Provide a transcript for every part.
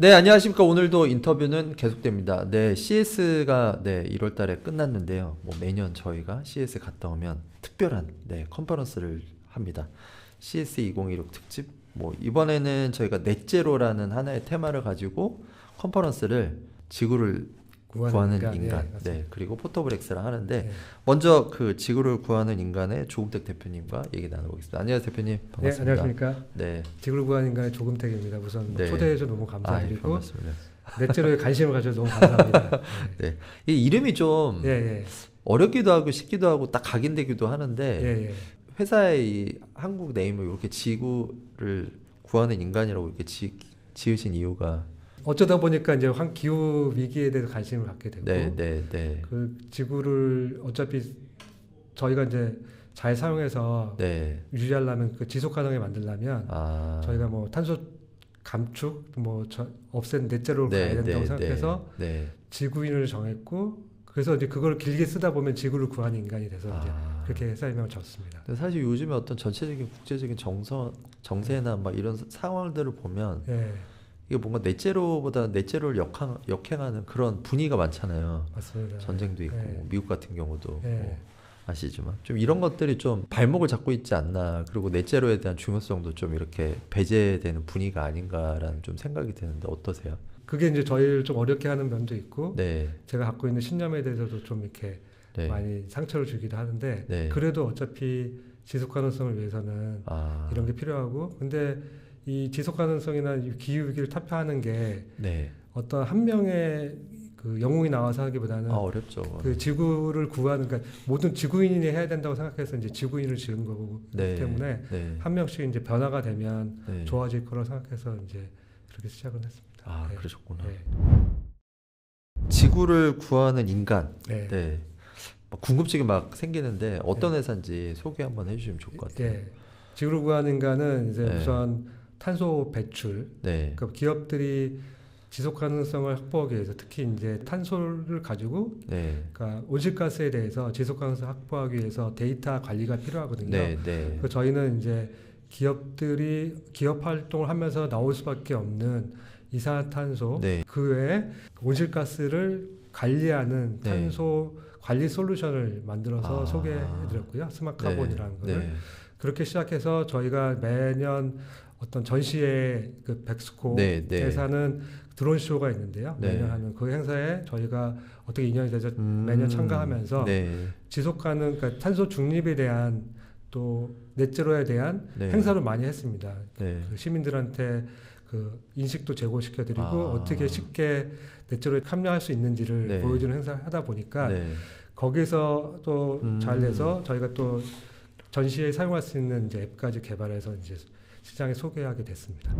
네, 안녕하십니까. 오늘도 인터뷰는 계속됩니다. 네, CS가 네, 1월 달에 끝났는데요. 뭐 매년 저희가 CS 갔다 오면 특별한 네, 컨퍼런스를 합니다. CS 2016 특집. 뭐 이번에는 저희가 넷제로라는 하나의 테마를 가지고 컨퍼런스를 지구를 구하는 구하는, 인간, 인간, 예, 맞습니다. 네, 그리고 포토브렉스랑 하는데 네. 먼저 그 지구를 구하는 인간의 조금택 대표님과 얘기 나눠보겠습니다. 안녕하세요, 대표님. 네, 반갑습니다. 안녕하십니까. 네, 지구를 구하는 인간의 조금택입니다. 우선 네. 초대해 주셔서 너무 아, 예, 감사드리고 반갑습니다. 넷째로에 관심을 가져서 너무 감사합니다. 네, 이 이름이 좀 예, 예, 어렵기도 하고 쉽기도 하고 딱 각인되기도 하는데 예, 예. 회사의 이 한국 네임을 이렇게 지구를 구하는 인간이라고 이렇게 지, 지으신 이유가 어쩌다 보니까 이제 환 기후 위기에 대해서 관심을 갖게 되고 네, 네, 네, 그 지구를 어차피 저희가 이제 잘 사용해서 네, 유지하려면 그 지속 가능하게 만들려면 아, 저희가 뭐 탄소 감축 뭐 저, 없앤 넷제로를 네, 가야 된다고 네, 생각해서 네, 지구인을 정했고 그래서 이제 그걸 길게 쓰다 보면 지구를 구하는 인간이 돼서 이제 아. 그렇게 회사 이명을 졌습니다. 근데 사실 요즘에 어떤 전체적인 국제적인 정서 정세나 막 이런 사- 상황들을 보면 예, 이게 뭔가 넷제로보다 넷제로를 역행, 역행하는 그런 분위기가 많잖아요. 맞습니다. 전쟁도 있고 네. 미국 같은 경우도 예. 뭐 아시지만 좀 이런 것들이 좀 발목을 잡고 있지 않나 그리고 넷제로에 대한 중요성도 좀 이렇게 배제되는 분위기가 아닌가라는 좀 생각이 드는데 어떠세요? 그게 이제 저희를 좀 어렵게 하는 면도 있고 네, 제가 갖고 있는 신념에 대해서도 좀 이렇게 네, 많이 상처를 주기도 하는데 네. 그래도 어차피 지속 가능성을 위해서는 아, 이런 게 필요하고 근데 이 지속 가능성이나 이 기후 위기를 타파하는 게 네, 어떤 한 명의 그 영웅이 나와서 하기보다는 아 어렵죠. 그 지구를 구하는 그러니까 모든 지구인이 해야 된다고 생각해서 이제 지구인을 지은 거고 네, 때문에 네, 한 명씩 이제 변화가 되면 네. 좋아질 거라 생각해서 이제 그렇게 시작을 했습니다. 아 네. 그러셨구나. 네. 지구를 구하는 인간. 네. 네. 막 궁금증이 막 생기는데 어떤 회사인지 소개 한번 해주시면 좋을 것 같아요. 예. 지구를 구하는 인간은 이제 네. 우선 탄소 배출, 네, 그러니까 기업들이 지속 가능성을 확보하기 위해서 특히 이제 탄소를 가지고 네, 그러니까 온실가스에 대해서 지속 가능성 확보하기 위해서 데이터 관리가 필요하거든요. 네, 네, 그 저희는 이제 기업들이 기업 활동을 하면서 나올 수밖에 없는 이산화탄소 네. 그 외에 온실가스를 관리하는 네. 탄소 관리 솔루션을 만들어서 아. 소개해드렸고요. 스마트 카본이라는 네, 거를 네. 그렇게 시작해서 저희가 매년 어떤 전시회 그 백스코에서 네, 네. 하는 드론 쇼가 있는데요. 네. 매년 하는 그 행사에 저희가 어떻게 인연이 돼서 음, 매년 참가하면서 네, 지속 가능 그러니까 탄소 중립에 대한 또 넷제로에 대한 네. 행사를 많이 했습니다. 네. 그 시민들한테 그 인식도 제고시켜 드리고 아. 어떻게 쉽게 넷제로에 참여할 수 있는지를 네. 보여주는 행사를 하다 보니까 네. 거기서 또 음. 잘 돼서 저희가 또 전시에 사용할 수 있는 이제 앱까지 개발해서 이제 시장에 소개하게 됐습니다.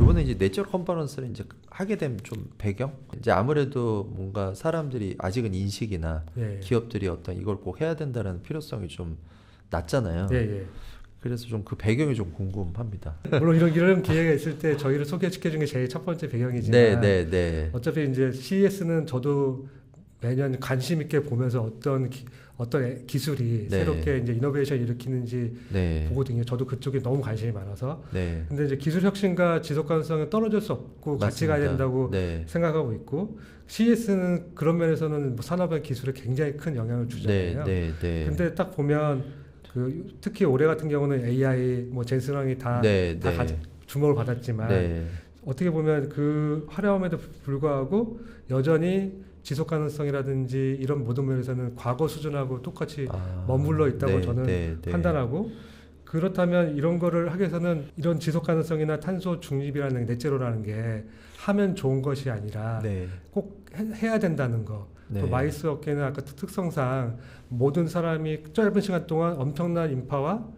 이번에 이제 내적 컨퍼런스를 이제 하게 된 좀 배경 이제 아무래도 뭔가 사람들이 아직은 인식이나 예. 기업들이 어떤 이걸 꼭 해야 된다는 필요성이 좀 낮잖아요. 예, 예. 그래서 좀 그 배경이 좀 궁금합니다. 물론 이런 이런 기회가 있을 때 저희를 소개시켜 준게 제일 첫 번째 배경이지만 네, 네, 네. 어차피 이제 CES는 저도 매년 관심 있게 보면서 어떤 기, 어떤 애- 기술이 네. 새롭게 이제 이노베이션 일으키는지 네. 보거든요. 저도 그쪽에 너무 관심이 많아서. 네. 근데 이제 기술 혁신과 지속 가능성은 떨어질 수 없고 같이 가야 맞습니다. 된다고 네. 생각하고 있고 CES는 그런 면에서는 뭐 산업의 기술에 굉장히 큰 영향을 네, 주잖아요. 네, 네. 근데 딱 보면 그 특히 올해 같은 경우는 AI 뭐 젠스랑이 다, 네, 다 주목을 받았지만 네. 어떻게 보면 그 화려함에도 불구하고 여전히 지속 가능성이라든지 이런 모든 면에서는 과거 수준하고 똑같이 아, 머물러 있다고 네, 저는 네, 네. 판단하고 그렇다면 이런 거를 하기 위해서는 이런 지속 가능성이나 탄소 중립이라는 넷제로라는 게 하면 좋은 것이 아니라 네. 꼭 해, 야 된다는 거. 네. 또 마이스 업계는 아까 특- 특성상 모든 사람이 짧은 시간 동안 엄청난 인파와 또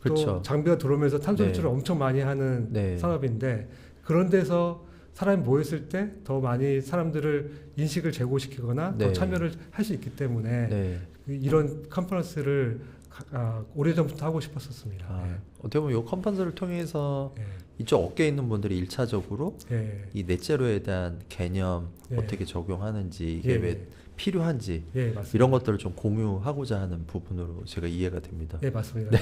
그렇죠. 장비가 들어오면서 탄소 네. 배출을 엄청 많이 하는 네. 산업인데 그런 데서 사람이 모였을 때 더 많이 사람들을 인식을 제고시키거나 네. 더 참여를 할 수 있기 때문에 네. 그 이런 컨퍼런스를 가- 아, 오래전부터 하고 싶었었습니다. 아, 어떻게 보면 이 컨퍼런스를 통해서 예. 이쪽 업계에 있는 분들이 일차적으로 예. 이 넷제로에 대한 개념 예. 어떻게 적용하는지 이게 예. 왜 필요한지. 이런 것들을 좀 공유하고자 하는 부분으로 제가 이해가 됩니다. 예, 맞습니다.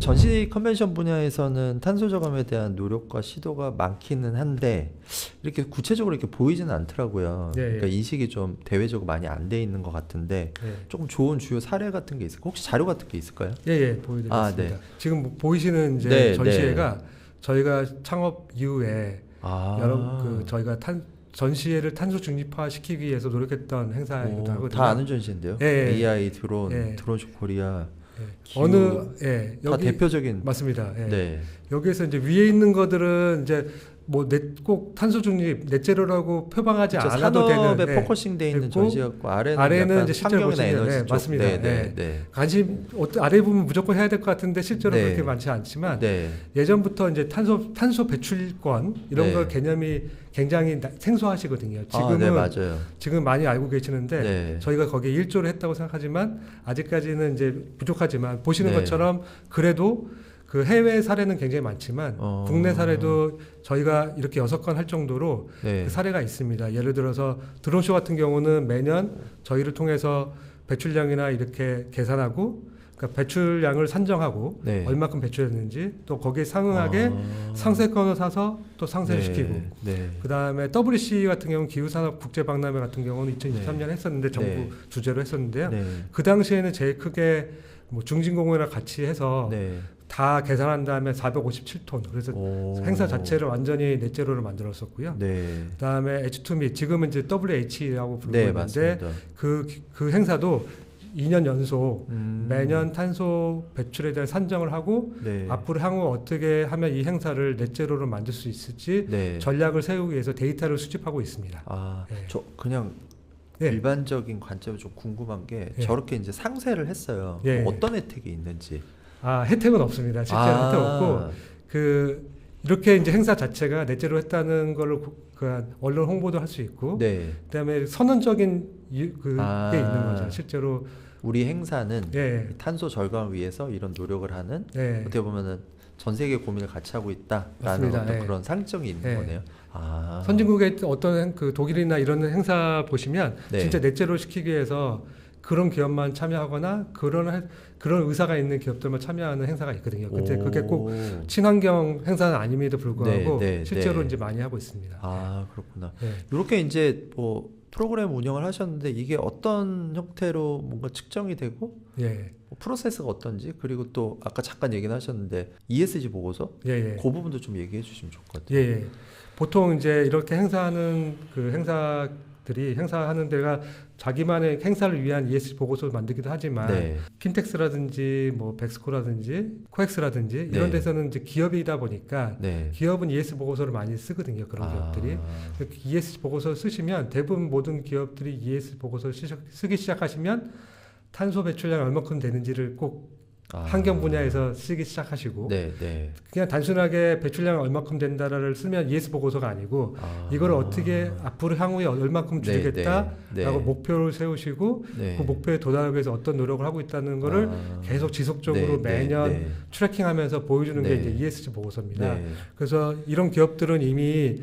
예, 예, 예. 전시 컨벤션 분야에서는 탄소 저감에 대한 노력과 시도가 많기는 한데 이렇게 구체적으로 이렇게 보이지는 않더라고요. 예, 예. 그러니까 인식이 좀 대외적으로 많이 안 돼 있는 것 같은데 예. 조금 좋은 주요 사례 같은 게 있을까? 혹시 자료 같은 게 있을까요? 예, 예, 보여드리겠습니다. 아, 네. 지금 뭐 보이시는 이제 네, 전시회가 저희가 창업 이후에 아, 여러 그 저희가 탄 전시회를 탄소 중립화 시키기 위해서 노력했던 행사이기도 오, 하거든요. 다 아는 전시인데요. 예, 예. AI 드론, 예. 드론쇼 코리아 예. 기후, 어느 예, 다 여기 대표적인 맞습니다. 예. 네. 여기에서 이제 위에 있는 것들은 이제 뭐꼭 탄소 중립 넷제로라고 표방하지 그렇죠. 않아도 산업에 되는 예. 포커싱 돼 있는 있고, 전시였고 아래는, 아래는 이제 실제로 보시면, 에너지 네, 쪽. 맞습니다. 네, 네, 네. 네. 관심 어떤 아래 부분 무조건 해야 될 것 같은데 실제로 네. 그렇게 많지 않지만 네. 예전부터 이제 탄소 탄소 배출권 이런 네. 거 개념이 굉장히 나- 생소하시거든요. 아, 지금은 네, 맞아요. 지금 많이 알고 계시는데 네. 저희가 거기에 일조를 했다고 생각하지만 아직까지는 이제 부족하지만 보시는 네. 것처럼 그래도 그 해외 사례는 굉장히 많지만 어. 국내 사례도 저희가 이렇게 여섯 건 할 정도로 네. 그 사례가 있습니다. 예를 들어서 드론쇼 같은 경우는 매년 저희를 통해서 배출량이나 이렇게 계산하고 그러니까 배출량을 산정하고 네. 얼마큼 배출했는지 또 거기에 상응하게 아. 상세권을 사서 또 상세를 네. 시키고 네. 그 다음에 WC 같은 경우는 기후산업 국제박람회 같은 경우는 2023년에 했었는데 정부 네. 주제로 했었는데요. 네. 그 당시에는 제일 크게 뭐 중진공원이랑 같이 해서 네. 다 계산한 다음에 457톤 그래서 오. 행사 자체를 완전히 넷제로를 만들었었고요. 네. 그다음에 H2Me 지금은 이제 WH라고 부르고 네, 있는데 맞습니다. 그, 그 행사도 2년 연속 음. 매년 탄소 배출에 대한 산정을 하고 네. 앞으로 향후 어떻게 하면 이 행사를 넷제로로 만들 수 있을지 네. 전략을 세우기 위해서 데이터를 수집하고 있습니다. 아, 네. 저 그냥 네. 일반적인 관점이 좀 궁금한 게 예. 저렇게 이제 상세를 했어요. 예. 뭐 어떤 혜택이 있는지. 아 혜택은 없습니다. 실제 아. 혜택 없고 그 이렇게 이제 행사 자체가 넷제로 했다는 걸로 고- 그 언론 홍보도 할 수 있고 네. 그다음에 선언적인 이- 그게 아. 있는 거죠. 실제로 우리 행사는 예. 탄소 절감을 위해서 이런 노력을 하는 예. 어떻게 보면은 전 세계 고민을 같이 하고 있다라는. 어떤 예. 그런 상징이 있는 예. 거네요. 아. 선진국의 어떤 행- 그 독일이나 이런 행사 보시면 네. 진짜 넷제로 시키기 위해서 그런 기업만 참여하거나 그런 해- 그런 의사가 있는 기업들만 참여하는 행사가 있거든요. 근데 오. 그게 꼭 친환경 행사는 아님에도 불구하고 네, 네, 실제로 네. 이제 많이 하고 있습니다. 아 그렇구나. 네. 이렇게 이제 뭐 프로그램 운영을 하셨는데 이게 어떤 형태로 뭔가 측정이 되고 예, 뭐 프로세스가 어떤지 그리고 또 아까 잠깐 얘기는 하셨는데 ESG 보고서 예, 예. 그 부분도 좀 얘기해 주시면 좋을 것 같아요. 예, 예. 보통 이제 이렇게 행사하는 그 행사 들이 행사하는 데가 자기만의 행사를 위한 ESG 보고서를 만들기도 하지만 네. 킨텍스라든지 뭐 백스코라든지 코엑스라든지 이런 네. 데서는 이제 기업이다 보니까 네. 기업은 ESG 보고서를 많이 쓰거든요. 그런 아, 기업들이. ESG 보고서를 쓰시면 대부분 모든 기업들이 ESG 보고서를 쓰기 시작하시면 탄소 배출량 얼마큼 되는지를 꼭 아. 환경 분야에서 쓰기 시작하시고 네, 네. 그냥 단순하게 배출량 얼마큼 된다를 쓰면 ES 보고서가 아니고 아. 이걸 어떻게 앞으로 향후에 얼마큼 네, 줄이겠다라고 네, 네. 목표를 세우시고 네. 그 목표에 도달하기 위해서 어떤 노력을 하고 있다는 거를 아. 계속 지속적으로 매년 네. 트래킹하면서 보여주는 게 네. 이제 ESG 보고서입니다. 네. 그래서 이런 기업들은 이미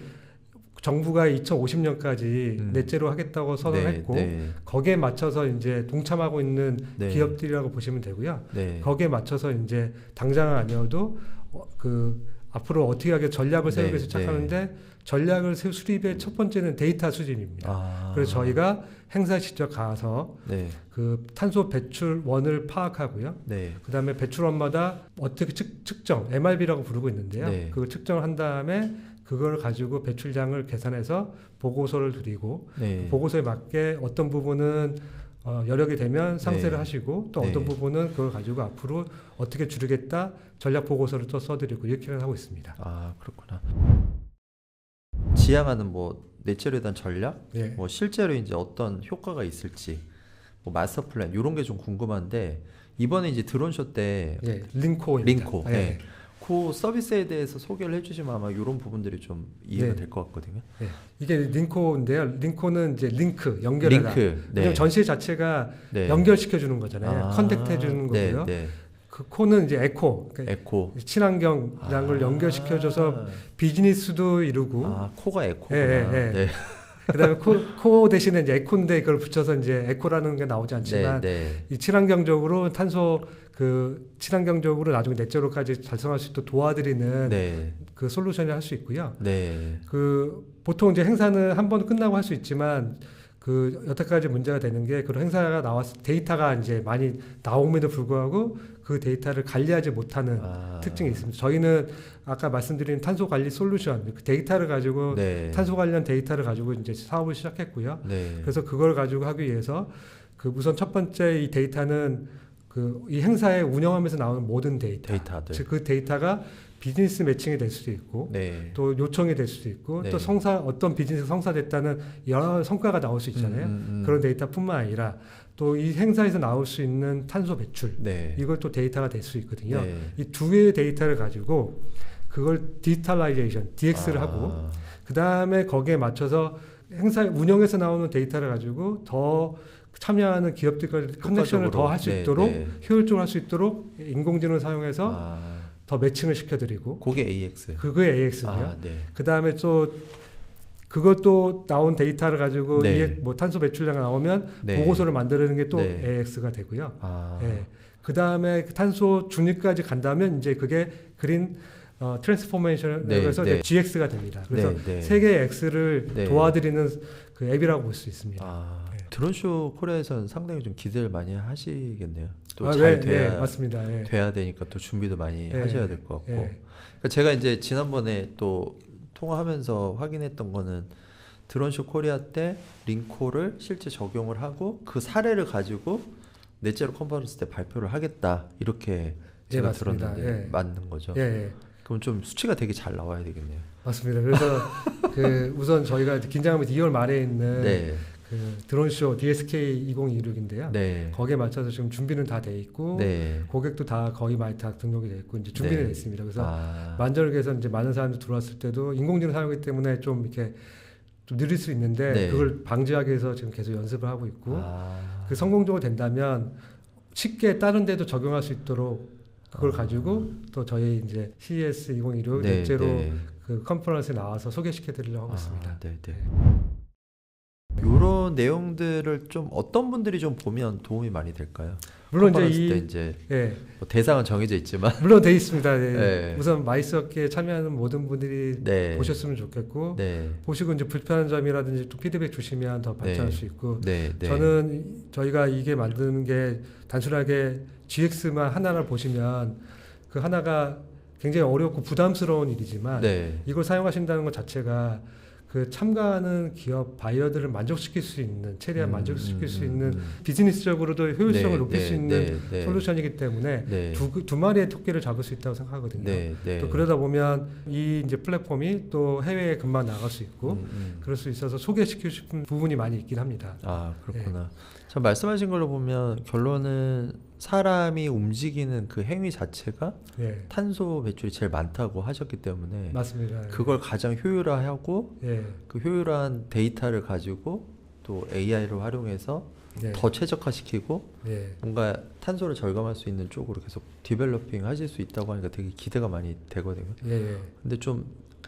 정부가 2050년까지 음. 넷제로 하겠다고 선언했고 네, 거기에 맞춰서 이제 동참하고 있는 네. 기업들이라고 보시면 되고요. 네. 거기에 맞춰서 이제 당장은 아니어도 어, 그 앞으로 어떻게 하게 전략을 세우기 위해서 네, 시작하는데 전략을 세- 수립의 첫 번째는 데이터 수집입니다. 아. 그래서 저희가 행사에 직접 가서 네. 그 탄소 배출원을 파악하고요. 네. 그 다음에 배출원마다 어떻게 측, 측정 MRB라고 부르고 있는데요. 네. 그걸 측정을 한 다음에 그걸 가지고 배출량을 계산해서 보고서를 드리고 네. 보고서에 맞게 어떤 부분은 어, 여력이 되면 상세를 네. 하시고 또 네. 어떤 부분은 그걸 가지고 앞으로 어떻게 줄이겠다 전략 보고서를 또 써드리고 이렇게 하고 있습니다. 아, 그렇구나. 지향하는 뭐 내철에 대한 전략, 예. 뭐 실제로 이제 어떤 효과가 있을지, 뭐 마스터 플랜 이런 게 좀 궁금한데 이번에 이제 드론쇼 때 예, 링코입니다. 링코, 예. 네. 그 서비스에 대해서 소개를 해주시면 아마 이런 부분들이 좀 이해가 네. 될것 같거든요. 예. 이게 링코인데요. 링코는 이제 링크 연결하다. 링크, 왜냐면 전시 자체가 네. 연결시켜 주는 거잖아요. 아, 컨택트 해주는 네, 거고요. 네. 그 코는 이제 에코, 그러니까 에코. 친환경이라는 걸 아. 연결시켜줘서 비즈니스도 이루고 아 코가 에코구나. 예, 예, 예. 네. 그다음에 코, 코 대신에 이제 에코인데 그걸 붙여서 이제 에코라는 게 나오지 않지만 네, 네. 이 친환경적으로 탄소 그 친환경적으로 나중에 넷제로까지 달성할 수 있도록 도와드리는 네. 그 솔루션을 할 수 있고요. 네. 그 보통 이제 행사는 한 번 끝나고 할 수 있지만 그 여태까지 문제가 되는 게 그런 행사가 나왔 데이터가 이제 많이 나옴에도 불구하고 그 데이터를 관리하지 못하는 아. 특징이 있습니다. 저희는 아까 말씀드린 탄소 관리 솔루션 그 데이터를 가지고 네. 탄소 관련 데이터를 가지고 이제 사업을 시작했고요. 네. 그래서 그걸 가지고 하기 위해서 그 우선 첫 번째 이 데이터는 그 이 행사에 운영하면서 나오는 모든 데이터, 데이터들. 즉 그 데이터가 비즈니스 매칭이 될 수도 있고 네. 또 요청이 될 수도 있고 네. 또 성사 어떤 비즈니스 성사됐다는 여러 성과가 나올 수 있잖아요. 음, 음, 음. 그런 데이터뿐만 아니라 또 이 행사에서 나올 수 있는 탄소 배출 네. 이걸 또 데이터가 될 수 있거든요. 네. 이두 개의 데이터를 가지고 그걸 디지털라이제이션 DX를 아. 하고 그 다음에 거기에 맞춰서 행사 운영에서 나오는 데이터를 가지고 더 참여하는 기업들과 커넥션을 더 할수 네, 있도록 네. 효율적으로 할 수 있도록 인공지능을 사용해서 아. 더 매칭을 시켜드리고 그게 AX. 그거의 AX고요. 아, 네. 그 다음에 또 그것도 나온 데이터를 가지고 네. 이게 뭐 탄소 배출량 나오면 네. 보고서를 만드는 게 또 네. AX가 되고요. 아. 예. 그 다음에 탄소 중립까지 간다면 이제 그게 그린 어, 트랜스포메이션에서 네, 네. GX가 됩니다. 그래서 네, 네. 세 개의 X를 네. 도와드리는 그 앱이라고 볼 수 있습니다. 아, 네. 드론쇼 코리아에서는 상당히 좀 기대를 많이 하시겠네요. 또 아, 잘 네, 돼야 네, 맞습니다. 예. 돼야 되니까 또 준비도 많이 네. 하셔야 될 것 같고. 예. 그러니까 제가 이제 지난번에 또 통화하면서 확인했던 거는 드론쇼 코리아 때 링코를 실제 적용을 하고 그 사례를 가지고 넷제로 컨퍼런스 때 발표를 하겠다 이렇게 제가. 들었는데 예. 맞는 거죠. 예, 예. 그럼 좀 수치가 되게 잘 나와야 되겠네요. 맞습니다. 그래서 그 우선 저희가 긴장하면 2월 말에 있는 네, 그 드론쇼 DSK 2026인데요. 네, 거기에 맞춰서 지금 준비는 다 돼 있고 네. 고객도 다 거의 많이 다 등록이 돼 있고 이제 준비는 네. 됐습니다. 그래서 아, 만절기에서 이제 많은 사람들이 들어왔을 때도 인공지능 사용하기 때문에 좀 이렇게 좀 느릴 수 있는데 네. 그걸 방지하기 위해서 지금 계속 연습을 하고 있고 아, 그 성공적으로 된다면 쉽게 다른 데도 적용할 수 있도록 그걸 아. 가지고 또 저희 이제 CES 2016 네, 넷제로 네. 그 컨퍼런스에 나와서 소개시켜 드리려고 하고 있습니다. 아, 네, 네. 이런 내용들을 좀 어떤 분들이 좀 보면 도움이 많이 될까요? 물론 이제 때이 이제 예, 뭐 대상은 정해져 있지만 물론 돼 있습니다. 예. 네. 우선 마이스업계에 참여하는 모든 분들이 네, 보셨으면 좋겠고 네, 보시고 이제 불편한 점이라든지 또 피드백 주시면 더 발전할 네. 수 있고 네, 네. 저는 저희가 이게 만드는 게 단순하게 GX만 하나를 보시면 그 하나가 굉장히 어렵고 부담스러운 일이지만 네, 이걸 사용하신다는 것 자체가 그 참가하는 기업 바이어들을 만족시킬 수 있는 최대한 음, 만족시킬 음, 수 음, 있는 음. 비즈니스적으로도 효율성을 네, 높일 네, 수 있는 네, 네. 솔루션이기 때문에 네, 두, 두 마리의 토끼를 잡을 수 있다고 생각하거든요. 네, 네. 또 그러다 보면 이 이제 플랫폼이 또 해외에 금방 나갈 수 있고 음, 음. 그럴 수 있어서 소개시키고 싶은 부분이 많이 있긴 합니다. 아 그렇구나. 네. 참 말씀하신 걸로 보면 결론은 사람이 움직이는 그 행위 자체가 예, 탄소 배출이 제일 많다고 하셨기 때문에 맞습니다. 그걸 가장 효율화하고 예, 그 효율한 데이터를 가지고 또 AI를 활용해서 예, 더 최적화시키고 예, 뭔가 탄소를 절감할 수 있는 쪽으로 계속 디벨로핑 하실 수 있다고 하니까 되게 기대가 많이 되거든요. 예, 예, 근데 좀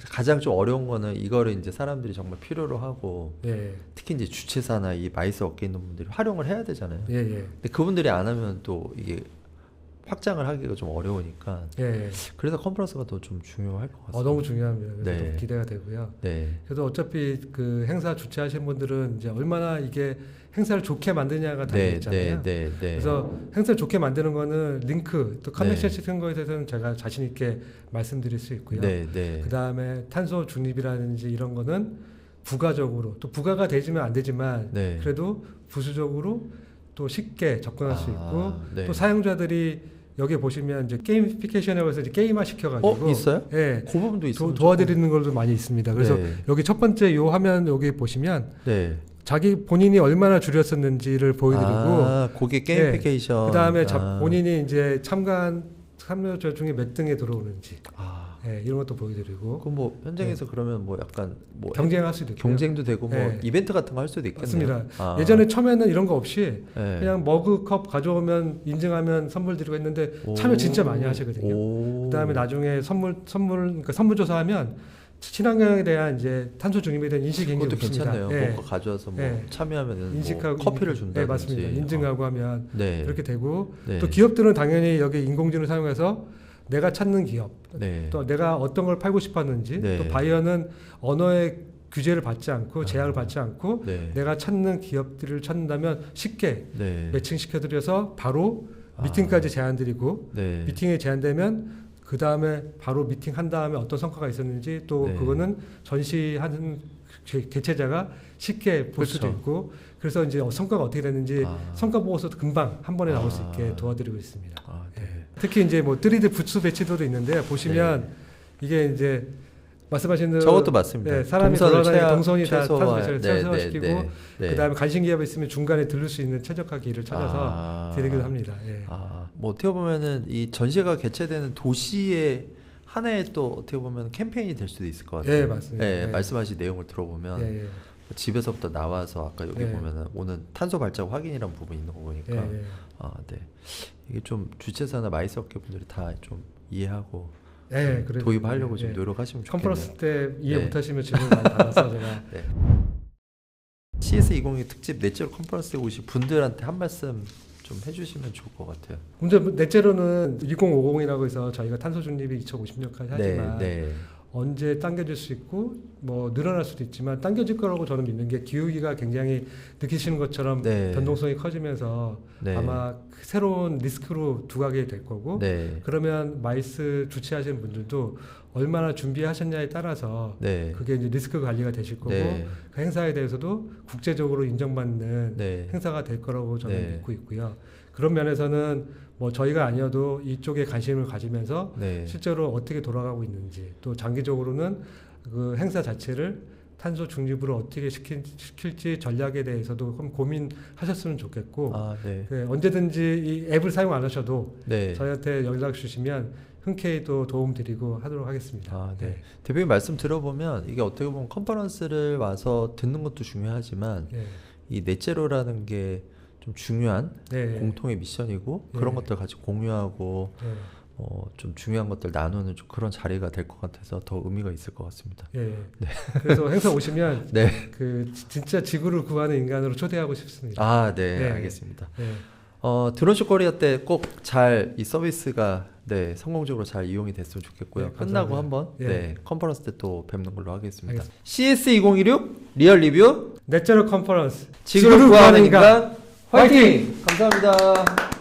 가장 좀 어려운 거는 이거를 이제 사람들이 정말 필요로 하고 예, 특히 이제 주최사나 이 마이스 업계에 있는 분들이 활용을 해야 되잖아요. 예, 예, 근데 그분들이 안 하면 또 이게 확장을 하기가 좀 어려우니까 예, 예. 그래서 컨퍼런스가 더 좀 중요할 것 같습니다. 어, 너무 중요합니다. 그래서 네. 너무 기대가 되고요. 네, 그래서 어차피 그 행사 주최하신 분들은 이제 얼마나 이게 행사를 좋게 만드냐가 달려 네, 있잖아요. 네, 네, 네. 그래서 행사를 좋게 만드는 거는 링크 또 커넥션 네. 시스템 거에 대해서는 제가 자신 있게 말씀드릴 수 있고요. 네, 네, 그 다음에 탄소 중립이라든지 이런 거는 부가적으로 또 부가가 되지면 안 되지만 네. 그래도 부수적으로 또 쉽게 접근할 수 아, 있고 네. 또 사용자들이 여기 보시면 이제 게이미피케이션에 해서 이제 게임화 시켜가지고 어 있어요? 예 그 부분도 있어요. 도, 도와드리는 걸도 많이 있습니다. 그래서 네, 여기 첫 번째 요 화면 여기 보시면 네. 자기 본인이 얼마나 줄였었는지를 보여드리고 아, 그게 게임피케이션. 그 다음에 아. 본인이 이제 참가한 참여자 중에 몇 등에 들어오는지 아, 예, 이런 것도 보여드리고 그뭐 현장에서 그러면 뭐 약간 뭐 경쟁할 수도 있고 경쟁도 되고 뭐 네. 이벤트 같은 거 할 수도 있겠네요. 맞습니다. 아, 예전에 처음에는 이런 거 없이 네. 그냥 머그컵 가져오면 인증하면 선물 드리고 했는데 오. 참여 진짜 많이 하시거든요. 오. 그다음에 나중에 선물 선물 그러니까 선물 조사하면 친환경에 대한 이제 탄소 중립에 대한 인식이 굉장히 높습니다. 괜찮네요. 예. 뭔가 가져와서 뭐 예. 참여하면은 인식하고 뭐 커피를 준다든지. 네, 맞습니다. 인증하고 하면 어. 네. 그렇게 되고 네. 또 기업들은 당연히 여기 인공지능을 사용해서 내가 찾는 기업 네. 또 내가 어떤 걸 팔고 싶었는지 네. 또 바이어는 언어의 규제를 받지 않고 제약을 아. 받지 않고 네. 내가 찾는 기업들을 찾는다면 쉽게 네. 매칭시켜드려서 바로 아. 미팅까지 제안드리고 네. 미팅에 제안되면 그 다음에 바로 미팅 한 다음에 어떤 성과가 있었는지 또 네. 그거는 전시하는 개- 개최자가 쉽게 볼 수도 그렇죠. 있고 그래서 이제 성과가 어떻게 됐는지 아. 성과 보고서도 금방 한 번에 나올 수 있게 아. 도와드리고 있습니다. 아, 네. 특히 이제 뭐 3D 부츠 배치도도 있는데 보시면 이게 이제 말씀하신 대로 저것도 맞습니다. 네, 사람이 최하- 동선이 다 탄소 네, 최소화시키고 네, 네, 네. 그다음에 간식 기업이 있으면 중간에 들를 수 있는 최적화 길을 찾아서 아. 드리기도 합니다. 예. 아, 뭐 어떻게 보면은 이 전시가 개최되는 도시의 하나의 또 어떻게 보면 캠페인이 될 수도 있을 것 같아요. 예, 맞습니다. 네, 예. 말씀하신 내용을 들어보면 예, 예. 집에서부터 나와서 아까 여기 예. 보면은 오는 탄소 발자국 확인이라는 부분이 있는 거 보니까 예, 예. 아, 네. 이게 좀 주최사나 마이스 업계 분들이 다 좀 이해하고 예, 좀 그래도- 도입하려고 좀 예. 노력하시면 좋겠네요. 컨퍼런스 때 이해 네. 못하시면 질문 많이 받아서 제가 네. CS 2020 특집 내절 컨퍼런스에 오신 분들한테 한 말씀 좀 해주시면 좋을 것 같아요. 근데 뭐 넷째로는 2050이라고 해서 저희가 탄소 중립이 2050년까지 하지만 네, 네, 언제 당겨질 수 있고 뭐 늘어날 수도 있지만 당겨질 거라고 저는 믿는 게 기후위기가 굉장히 느끼시는 것처럼 네. 변동성이 커지면서 네. 아마 그 새로운 리스크로 두가게 될 거고 네, 그러면 마이스 주최하시는 분들도 얼마나 준비하셨냐에 따라서 네, 그게 이제 리스크 관리가 되실 거고 네, 그 행사에 대해서도 국제적으로 인정받는 네, 행사가 될 거라고 저는 네. 믿고 있고요. 그런 면에서는 뭐 저희가 아니어도 이쪽에 관심을 가지면서 네, 실제로 어떻게 돌아가고 있는지 또 장기적으로는 그 행사 자체를 탄소 중립으로 어떻게 시킬, 시킬지 전략에 대해서도 좀 고민하셨으면 좋겠고 아, 네, 그 언제든지 이 앱을 사용 안 하셔도 네. 저희한테 연락 주시면 흔쾌히 또 도움 드리고 하도록 하겠습니다. 아, 네. 대표님 말씀 들어보면 이게 어떻게 보면 컨퍼런스를 와서 듣는 것도 중요하지만 네. 이 넷제로라는 게 좀 중요한 네. 공통의 미션이고 그런 네. 것들 같이 공유하고 네. 어, 좀 중요한 것들 나누는 좀 그런 자리가 될 것 같아서 더 의미가 있을 것 같습니다. 예. 그래서 행사 오시면 네. 그 지- 진짜 지구를 구하는 인간으로 초대하고 싶습니다. 아, 네, 네. 알겠습니다. 네. 어, 드론쇼 코리아 때 꼭 잘 이 서비스가 네, 성공적으로 잘 이용이 됐으면 좋겠고요. 네, 끝나고. 한번 예. 네, 컨퍼런스 때 또 뵙는 걸로 하겠습니다. 알겠습니다. CS 2016 리얼 리뷰 넷제로 컨퍼런스 지구를 구하는 인간 화이팅! 감사합니다.